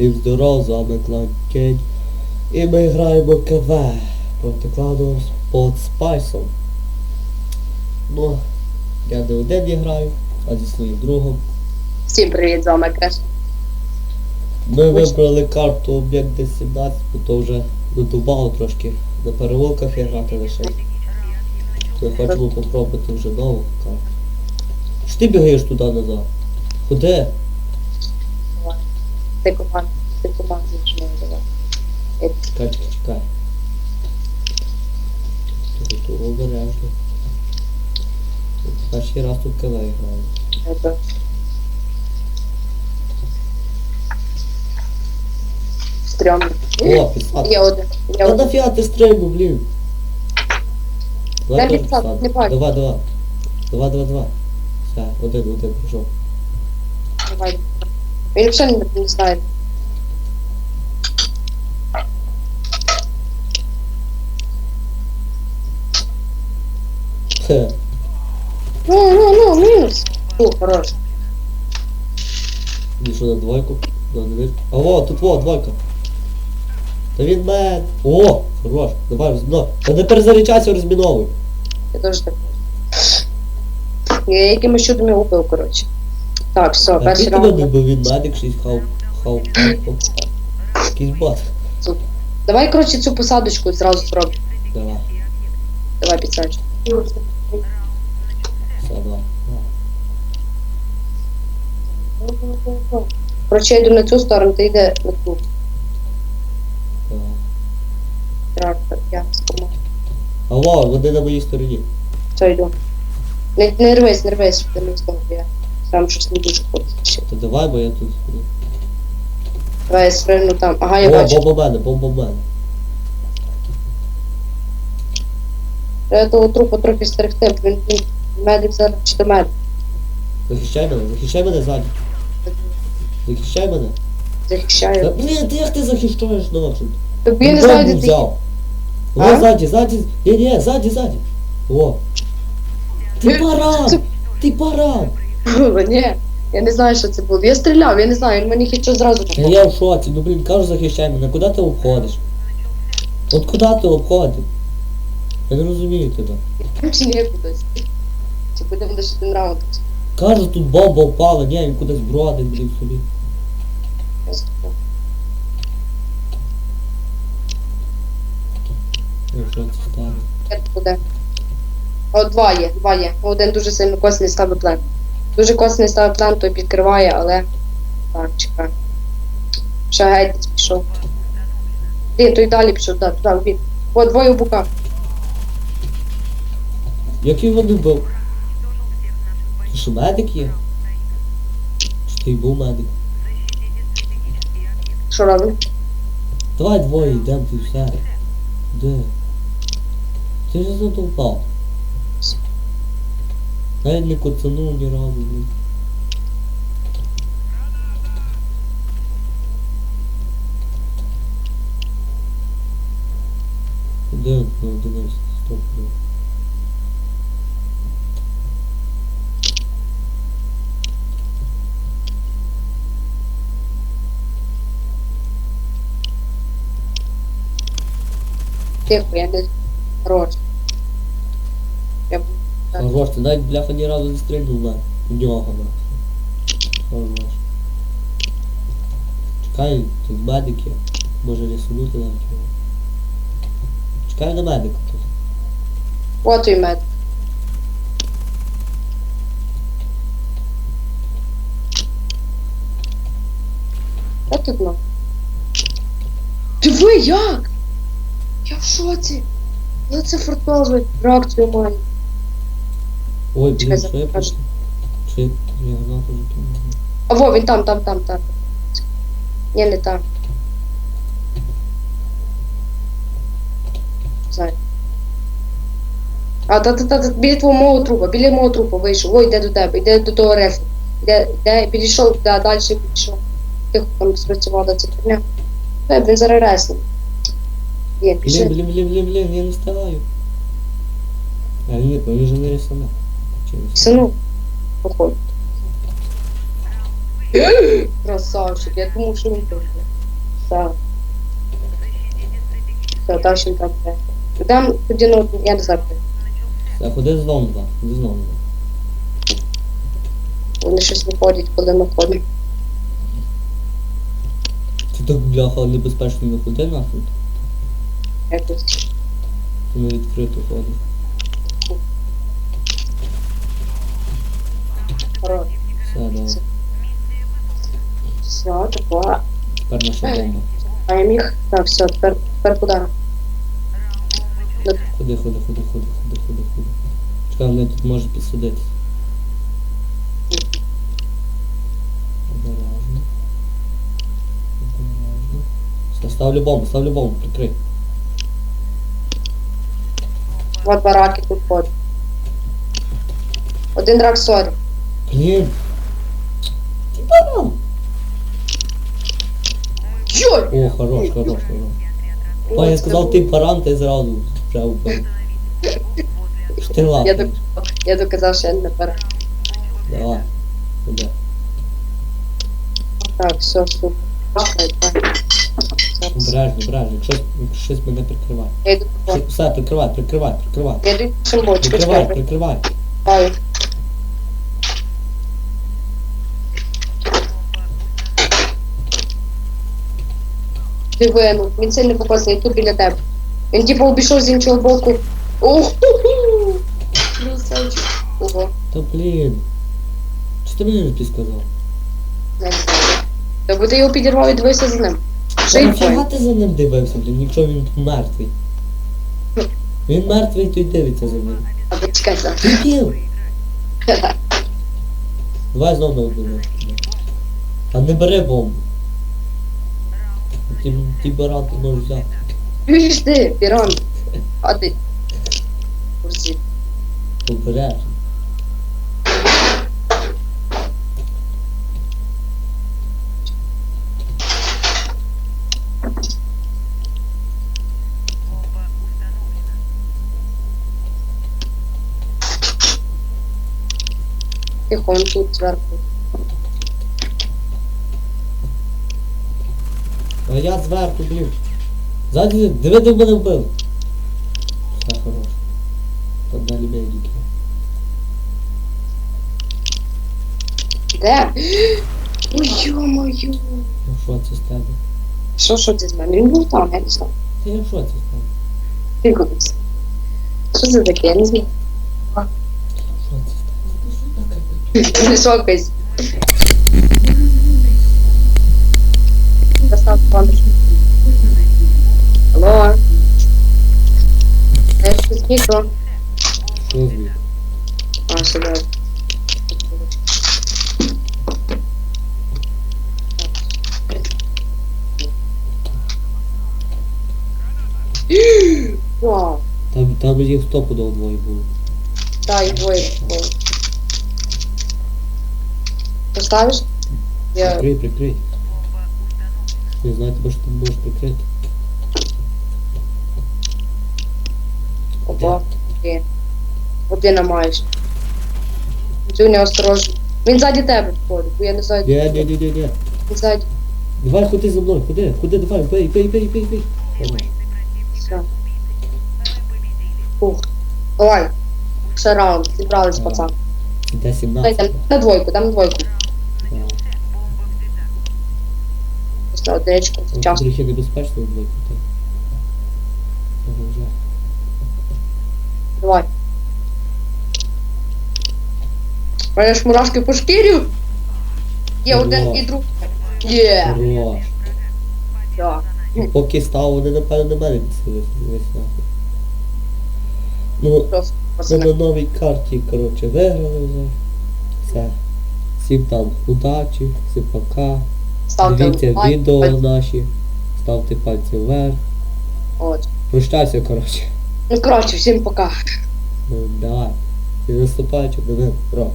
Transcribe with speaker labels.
Speaker 1: Всім здоров, з вами Клан Кейт. І ми граємо КВ проти клану под Спайсом. Ну, я не один граю, а зі своїм другом.
Speaker 2: Всім привіт, з вами Креш.
Speaker 1: Ми вибрали карту об'єкт 17, бо то вже додубало трошки на переволках я грати лише. Ми хочемо попробувати вже нову карту. Що ти бігаєш туди назад? Куди?
Speaker 2: Ти команд, ти команд нічого не давай.
Speaker 1: Чекай, чекай, чекай. Тут тут обережно. Перший раз тут КВ граю.
Speaker 2: Це Стрьомно.
Speaker 1: О, підсад.
Speaker 2: Є один. Є
Speaker 1: Та
Speaker 2: один.
Speaker 1: нафіга ти стрельнув, блін. Давай
Speaker 2: Дай
Speaker 1: теж
Speaker 2: підсад,
Speaker 1: підсад.
Speaker 2: не бачу.
Speaker 1: Давай, давай. Давай, давай, давай. Все, один, один, пішов.
Speaker 2: Давай. Він взагалі не, знає.
Speaker 1: Хе.
Speaker 2: Ну, ну, ну, мінус. Фу, хорош.
Speaker 1: Іди на двойку. Да, не вийшло. А во, тут во, двойка. Та він мен. О, хорош. Давай, розміновуй. Та не перезаряджайся, розміновуй.
Speaker 2: Я теж так. Я якимось чудом його убив, коротше. Так, все,
Speaker 1: А
Speaker 2: перший
Speaker 1: ти тебе не
Speaker 2: раунд.
Speaker 1: він медик, щось хав, хав, хав. Якийсь бот.
Speaker 2: Давай, коротше, цю посадочку зразу зробимо.
Speaker 1: Давай,
Speaker 2: Давай підсадчу.
Speaker 1: все, давай.
Speaker 2: Коротше, я йду на цю сторону, ти йде на ту. Трактор, я з командою.
Speaker 1: А во, вони на моїй стороні.
Speaker 2: Все, йду. Не, не рвись, не рвись, щоб ти не встав, я сам щось не дуже ще.
Speaker 1: Та давай, бо я тут.
Speaker 2: Давай я спригну там. Ага, я
Speaker 1: О,
Speaker 2: бачу.
Speaker 1: бомба мене, бомба мене.
Speaker 2: Треба того трупа трохи стерегти, бо він, він медик зараз чи то медик.
Speaker 1: Захищай мене, захищай мене ззаді. Захищай мене. Та,
Speaker 2: Захищаю.
Speaker 1: блін, ти як ти захищаєш нахуй?
Speaker 2: Тобі я не
Speaker 1: Бомбу
Speaker 2: знаю, де ти.
Speaker 1: взяв. О,
Speaker 2: А?
Speaker 1: ззаді, ззаді. Ні, ні, ззаді, ззаді. О. Ти
Speaker 2: Ти-
Speaker 1: баран!
Speaker 2: це-
Speaker 1: Ти баран!
Speaker 2: Ні, я не знаю, що це було. Я стріляв, я не знаю, він мені хіcho зразу
Speaker 1: Та
Speaker 2: попав.
Speaker 1: я в шоці, ну блін, кажу, захищай мене, куди ти обходиш? От куди ти обходиш? Я не розумію тебе.
Speaker 2: Чи не кудись. Чи будемо лише один раунд.
Speaker 1: Кажу, тут бомба впала, ні, він кудись бродить, блін, собі.
Speaker 2: Я скажу.
Speaker 1: Я в шоці стане.
Speaker 2: Я тут буде. О, два є, два є. Один дуже сильно косний ставить план. Дуже косний ставить план, той підкриває, але. Так, чекай. Ще геть пішов. Блін, той далі пішов, так, туди, обід. О, двоє в буках.
Speaker 1: Який вони був? Ти що медик є? Чи ти був медик?
Speaker 2: Що робимо?
Speaker 1: Давай двоє йдемо, ти все. Де? Ти ж задовбав. Не коцанув ні разу. Де він на 11? Стоп, де?
Speaker 2: Тихо, я не хорош. Так.
Speaker 1: Хорош, ти навіть бляха ні разу не стрільнув на нього на. Чекай, тут медик є. Може рисунути навіть його. Чекай на медика тут.
Speaker 2: От і мед. Що тут ну? Диви як? Я в шоці. Але це фартовий реакцію має.
Speaker 1: Ой, блін, що я пішов? Чи я я гранату закинув?
Speaker 2: А во, він там, там, там, там. Ні, не там. Знаю. А, та, та, та, та, біля твого мого трупа, біля мого трупа вийшов. Ой, йде до тебе, йде до того рефу. Йде, йде, підійшов, да, далі підійшов. Тихо там спрацювала ця херня. Е, він зараз ресне. Є,
Speaker 1: Блін,
Speaker 2: пішли.
Speaker 1: блін, блін, блін, блін, я не встигаю. А ні, він же не рисунок.
Speaker 2: Сину, походу. Красавчик, я думав, що він тут. Все. Все, далі там. Там тоді, ну, я не знаю.
Speaker 1: Все, ходи знову два. Ходи знову два.
Speaker 2: Вони щось виходять, коли ми ходимо.
Speaker 1: Ти так бляха небезпечно не ходи нахуй.
Speaker 2: Якось.
Speaker 1: Ти на відкриту ходиш.
Speaker 2: Хорош.
Speaker 1: Все, давай.
Speaker 2: Все, тако.
Speaker 1: Тепер наша бомба.
Speaker 2: А я міг. Так, все, тепер, тепер куди?
Speaker 1: Ходи, ходи, ходи, ходи, ходи, ходи, ходи. Чекай, вони тут можуть підсудитися. Обережно. Обережно. Все, ставлю бомбу, ставлю бомбу, прикрий.
Speaker 2: От бараки тут ходять. Один драк сорі.
Speaker 1: Блін. Ти баран.
Speaker 2: Йой!
Speaker 1: О, хорош, хорош, хорош. О, я сказав, ти баран, ти зразу вже вбив. Ти
Speaker 2: Я, доказав, що я не пара.
Speaker 1: Давай. Куди?
Speaker 2: Так, все, супер. Чекай, давай. Зараз.
Speaker 1: Обережно, обережно. Якщо якщо щось мене прикривай.
Speaker 2: Я йду по
Speaker 1: Все, Все, прикривай, прикривай, прикривай.
Speaker 2: Я йду
Speaker 1: Прикривай, прикривай.
Speaker 2: Ай. Диви, ну, він сильно показує, тут біля тебе. Він типу обійшов з іншого боку. Ох! Ого,
Speaker 1: Та блін. Що ти мені ти сказав?
Speaker 2: не знаю. Та бо ти його підірвав і дивився за ним.
Speaker 1: Та
Speaker 2: й
Speaker 1: нафіга
Speaker 2: понял.
Speaker 1: ти за ним дивився, блін, якщо він тут мертвий. Він мертвий, то й дивиться за ним.
Speaker 2: А ви чекайте.
Speaker 1: Пів. Давай знову один. А не бери бомбу. Ті, ті баран ти можеш взяти.
Speaker 2: Чуєш ти, Пірон? А ти? Курсі.
Speaker 1: Обережно.
Speaker 2: Тихо, он тут зверху.
Speaker 1: А я зверху, блін. Ззаді, диви, де мене вбив. Все хорош. Там далі медики.
Speaker 2: Де? Ой, ё-моё.
Speaker 1: Ну що це з тебе?
Speaker 2: Що, що це з мене? Він був там, я не знаю.
Speaker 1: Я в шоці з тебе?
Speaker 2: Ти кудись. Що це таке? Я не знаю.
Speaker 1: Що це з тебе?
Speaker 2: Не шокайся. Алло. Я зникла.
Speaker 1: Що звідки?
Speaker 2: А, сюди. Вау.
Speaker 1: Там, там їх стопудово двоє було.
Speaker 2: Да, і двоє було. Поставиш? Я...
Speaker 1: Прикрий, прикрий. Не знаю, що ти можеш прикрити.
Speaker 2: Опа. Окей. Один маєш. Дзюня осторожно. Він ззаді тебе входить, бо я не знаю,
Speaker 1: Ні, ні, ні, ні, ні.
Speaker 2: він ззаді.
Speaker 1: Давай ходи за мною, ходи, ходи, давай, бей, бей, бей, бей, бей.
Speaker 2: Все. Ух. Давай. Ще раунд. Зібрались, пацан.
Speaker 1: Де
Speaker 2: Дай
Speaker 1: 17?
Speaker 2: там на двойку, дам на двойку.
Speaker 1: Давай.
Speaker 2: Просто одиничку.
Speaker 1: Ну,
Speaker 2: Час.
Speaker 1: Трохи небезпечно так.
Speaker 2: Давай. Мене ж мурашки по шкірю. Є
Speaker 1: Ого.
Speaker 2: один і другий. Є.
Speaker 1: Хорош.
Speaker 2: Да.
Speaker 1: І Поки став, вони напевно на мене. Дивись. Ну,
Speaker 2: Просто,
Speaker 1: ми на новій карті, коротше, виграли вже. Все. Всім там удачі, всім пока.
Speaker 2: Ставте
Speaker 1: Дивіться
Speaker 2: лайк.
Speaker 1: відео наші. Ставте пальці вверх.
Speaker 2: От.
Speaker 1: Прощайся, коротше.
Speaker 2: Ну, коротше, всім пока.
Speaker 1: Ну, давай. І наступаючи до року.